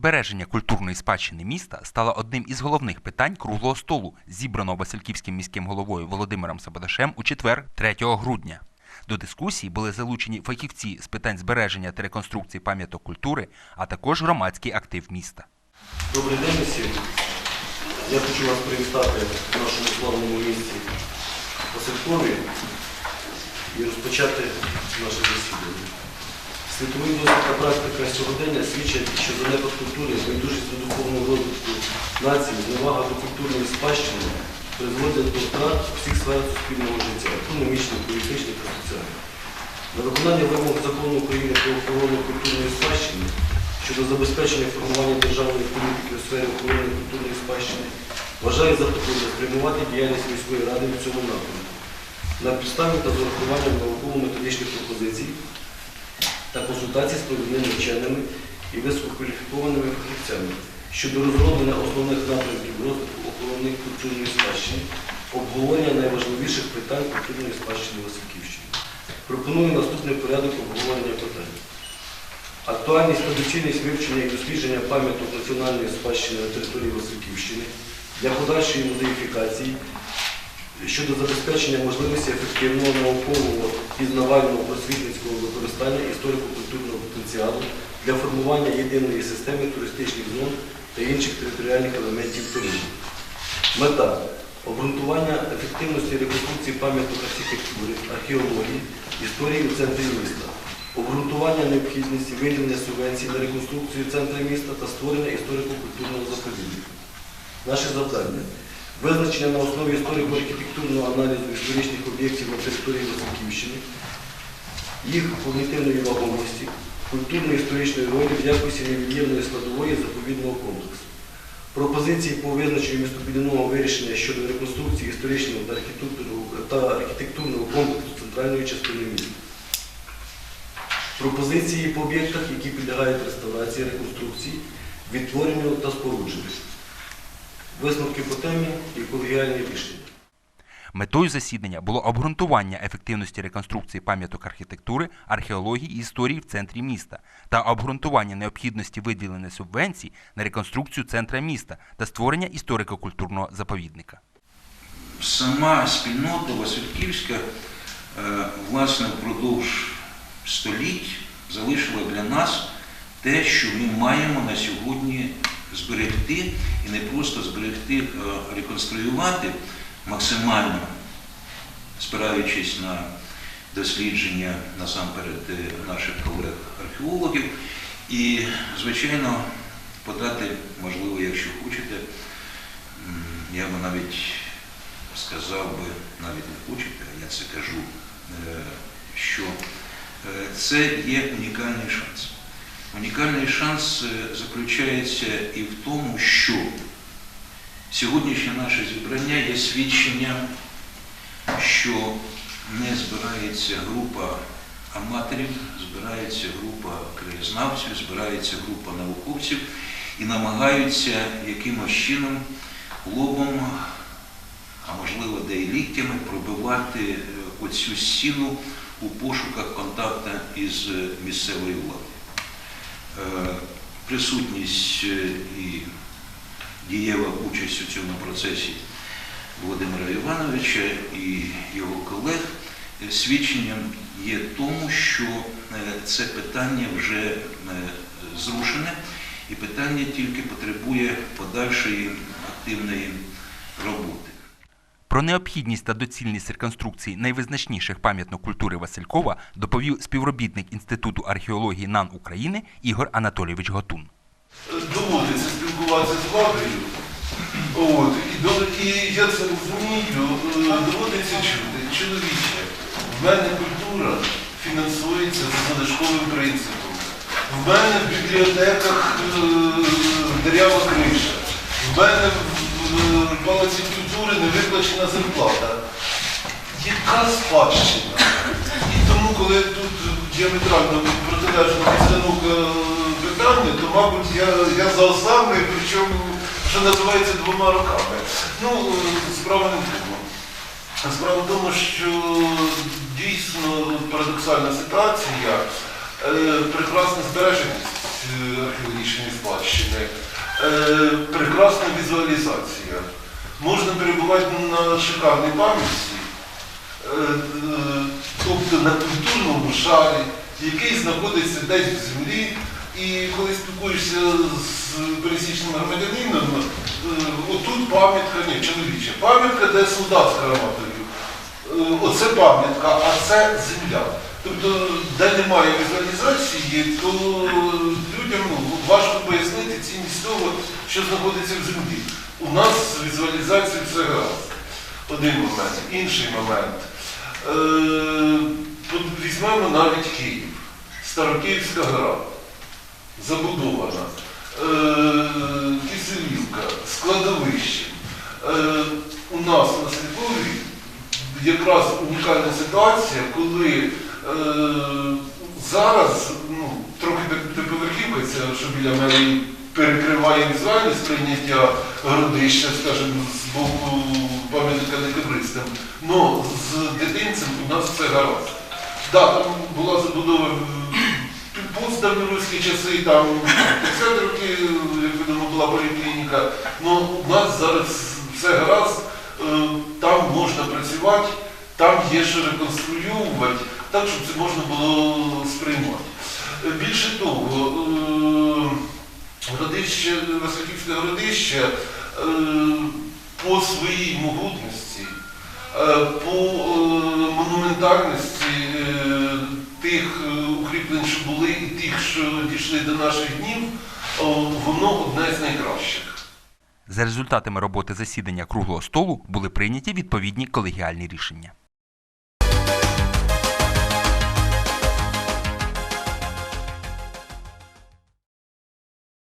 Збереження культурної спадщини міста стало одним із головних питань круглого столу, зібраного Васильківським міським головою Володимиром Сабадашем у четвер, 3 грудня. До дискусії були залучені фахівці з питань збереження та реконструкції пам'яток культури, а також громадський актив міста. Добрий день усім. Я хочу вас привітати в нашому славному місті Василькові і розпочати наше засідання. Світовий досвід та практика сьогодення свідчать, що занепад культури, байдужість до духовного розвитку нації, зневага до культурної спадщини призводять до втрат всіх сферах суспільного життя, економічних, політичних та соціальних. На виконання вимог закону України про охорону культурної спадщини щодо забезпечення формування державної політики у сфері охорони культурної спадщини вважаю за потрібне спрямувати діяльність міської ради в цьому напрямку на підставі та з урахуванням науково-методичних пропозицій та консультацій з провідними вченими і висококваліфікованими фахівцями щодо розроблення основних напрямків розвитку охорони культурної спадщини, обговорення найважливіших питань культурної спадщини Васильківщини. Пропоную наступний порядок обговорення питань. Актуальність та доцільність вивчення і дослідження пам'яток національної спадщини на території Васильківщини для подальшої музеїфікації щодо забезпечення можливості ефективного наукового пізнавального просвітницького використання історико-культурного потенціалу для формування єдиної системи туристичних зон та інших територіальних елементів туризму. Мета обґрунтування ефективності реконструкції пам'яток архітектури, археології, історії у центрі міста, обґрунтування необхідності виділення субвенцій на реконструкцію центру міста та створення історико-культурного заповідника. Наше завдання визначення на основі історико-архітектурного аналізу історичних об'єктів на території Васильківщини, їх когнітивної вагомості, культурно-історичної ролі в якості невід'ємної складової заповідного комплексу. Пропозиції по визначенню містобудівного вирішення щодо реконструкції історичного та архітектурного, та архітектурного комплексу центральної частини міста. Пропозиції по об'єктах, які підлягають реставрації, реконструкції, відтворенню та спорудженню. Висновки по темі і колегіальні рішення. Метою засідання було обґрунтування ефективності реконструкції пам'яток архітектури, археології і історії в центрі міста та обґрунтування необхідності виділення субвенцій на реконструкцію центра міста та створення історико-культурного заповідника. Сама спільнота Васильківська, е, власне, впродовж століть залишила для нас те, що ми маємо на сьогодні зберегти і не просто зберегти, а реконструювати максимально, спираючись на дослідження насамперед е, наших колег-археологів, і, звичайно, подати, можливо, якщо хочете, я би навіть сказав би, навіть не хочете, а я це кажу, е, що е, це є унікальний шанс. Унікальний шанс е, заключається і в тому, що сьогоднішнє наше зібрання є свідченням, що не збирається група аматорів, збирається група краєзнавців, збирається група науковців і намагаються якимось чином лобом, а можливо, де і ліктями пробивати е, оцю стіну у пошуках контакту із е, місцевою владою. Присутність е, і дієва участь у цьому процесі Володимира Івановича і його колег е, свідченням є тому, що е, це питання вже зрушене, і питання тільки потребує подальшої активної роботи. Про необхідність та доцільність реконструкції найвизначніших пам'яток культури Василькова доповів співробітник Інституту археології НАН України Ігор Анатолійович Готун. доводиться спілкуватися з владою. От, і, до- і я це розумію, е, доводиться чути, чоловіче, в мене культура фінансується за залишковим принципом. В мене в бібліотеках е, дерява криша. В мене в, в палаці культури не виплачена зарплата. Яка спадщина? І тому, коли тут діаметрально протилежно підстанука питання, то, мабуть, я, я за останнє, причому, що називається двома роками. Ну, е, справа не в тому. Справа в тому, що дійсно парадоксальна ситуація, е, прекрасна збереженість е, археологічної спадщини. Е, прекрасна візуалізація. Можна перебувати на шикарній пам'ятці, е, е, тобто на культурному шарі, який знаходиться десь в землі. І коли спілкуєшся з пересічним громадянином, е, отут пам'ятка, ні, чоловіча, пам'ятка, де солдат з гранатою. Е, Оце пам'ятка, а це земля. Тобто, де немає візуалізації, то людям важко пояснити цінність того, що знаходиться в землі. У нас з візуалізацією все гаразд. Один момент. Інший момент. Е, візьмемо навіть Київ. Старокиївська гора. Забудована. Е, Киселівка, складовище. Е, у нас на Сількові якраз унікальна ситуація, коли е, зараз ну, трохи це що біля мене перекриває візуальне сприйняття городища, скажімо, з боку пам'ятника декабристам. Ну, з дитинцем у нас все гаразд. Так, там була забудова в постдавньоруські часи, там 50 років, як відомо, була поліклініка. Ну, у нас зараз все гаразд, е, там можна працювати, там є що реконструювати, так, щоб це можна було сприймати. Е, Більше того, е, городище, Васильківське городище е, по своїй могутності, е, по е, монументальності тих укріплень, що були, і тих, що дійшли до наших днів, воно одне з найкращих. За результатами роботи засідання круглого столу були прийняті відповідні колегіальні рішення.